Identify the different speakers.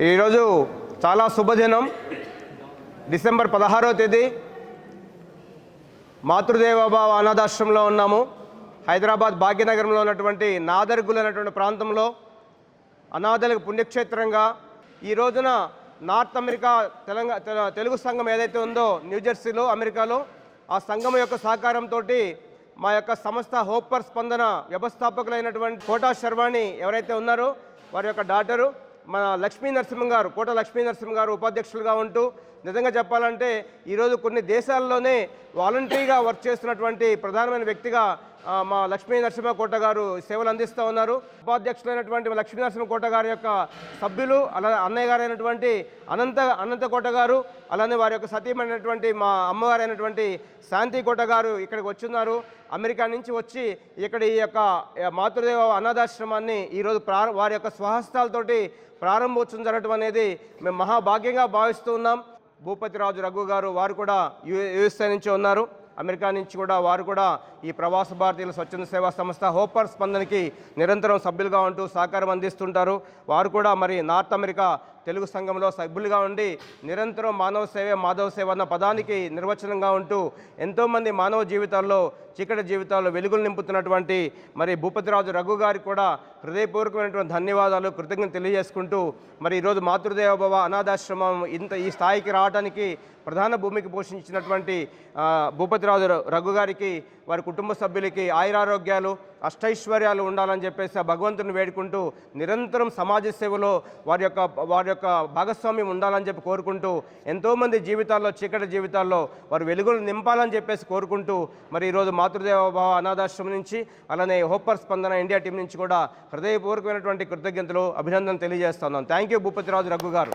Speaker 1: ఈరోజు చాలా శుభదినం. డిసెంబర్ పదహారవ తేదీ. మాతృదేవభావ అనాథాశ్రమంలో ఉన్నాము. హైదరాబాద్ భాగ్యనగరంలో ఉన్నటువంటి నాదర్గులు అనేటువంటి ప్రాంతంలో అనాథలకు పుణ్యక్షేత్రంగా ఈ రోజున నార్త్ అమెరికా తెలంగాణ తెల- తెలుగు సంఘం ఏదైతే ఉందో న్యూజెర్సీలో అమెరికాలో ఆ సంఘం యొక్క సహకారంతో మా యొక్క సంస్థ హోప్పర్ స్పందన వ్యవస్థాపకులైనటువంటి కోటా శర్వాణి ఎవరైతే ఉన్నారో వారి యొక్క డాటరు మన లక్ష్మీ నరసింహం గారు కోట లక్ష్మీ నరసింహం గారు ఉపాధ్యక్షులుగా ఉంటూ నిజంగా చెప్పాలంటే ఈరోజు కొన్ని దేశాల్లోనే వాలంటరీగా వర్క్ చేస్తున్నటువంటి ప్రధానమైన వ్యక్తిగా మా లక్ష్మీ నరసింహకోట గారు సేవలు అందిస్తూ ఉన్నారు ఉపాధ్యక్షులైనటువంటి లక్ష్మీ నరసింహకోట గారి యొక్క సభ్యులు అలా అన్నయ్య గారైనటువంటి అనంత అనంత కోట గారు అలానే వారి యొక్క సతీమైనటువంటి మా అమ్మగారైనటువంటి శాంతి కోట గారు ఇక్కడికి వచ్చిన్నారు అమెరికా నుంచి వచ్చి ఇక్కడ ఈ యొక్క మాతృదేవ అనాథాశ్రమాన్ని ఈరోజు ప్రా వారి యొక్క స్వహస్తాలతోటి ప్రారంభోత్సవం జరగడం అనేది మేము మహాభాగ్యంగా భావిస్తూ ఉన్నాం భూపతిరాజు రఘు గారు వారు కూడా యు యుఎస్ఏ నుంచి ఉన్నారు అమెరికా నుంచి కూడా వారు కూడా ఈ ప్రవాస భారతీయుల స్వచ్ఛంద సేవా సంస్థ హోపర్ స్పందనకి నిరంతరం సభ్యులుగా ఉంటూ సహకారం అందిస్తుంటారు. వారు కూడా మరి నార్త్ అమెరికా తెలుగు సంఘంలో సభ్యులుగా ఉండి నిరంతరం మానవ సేవే మాధవ సేవ అన్న పదానికి నిర్వచనంగా ఉంటూ ఎంతోమంది మానవ జీవితాల్లో చీకటి జీవితాల్లో వెలుగులు నింపుతున్నటువంటి మరి భూపతిరాజు రఘు గారికి కూడా హృదయపూర్వకమైనటువంటి ధన్యవాదాలు కృతజ్ఞత తెలియజేసుకుంటూ మరి ఈరోజు మాతృదేవభవ అనాథాశ్రమం ఇంత ఈ స్థాయికి రావడానికి ప్రధాన భూమికి పోషించినటువంటి భూపతిరాజు ర- రఘు గారికి వారి కుటుంబ సభ్యులకి ఆయురారోగ్యాలు అష్టైశ్వర్యాలు ఉండాలని చెప్పేసి ఆ భగవంతుని వేడుకుంటూ నిరంతరం సమాజ సేవలో వారి యొక్క వారి యొక్క భాగస్వామ్యం ఉండాలని చెప్పి కోరుకుంటూ ఎంతోమంది జీవితాల్లో చీకటి జీవితాల్లో వారు వెలుగులు నింపాలని చెప్పేసి కోరుకుంటూ మరి ఈరోజు మాతృదేవ భావ అనాథాశ్రమం నుంచి అలానే హోపర్ స్పందన ఇండియా టీం నుంచి కూడా హృదయపూర్వకమైనటువంటి కృతజ్ఞతలు అభినందనలు తెలియజేస్తున్నాం థ్యాంక్ యూ భూపతిరాజు రఘు గారు.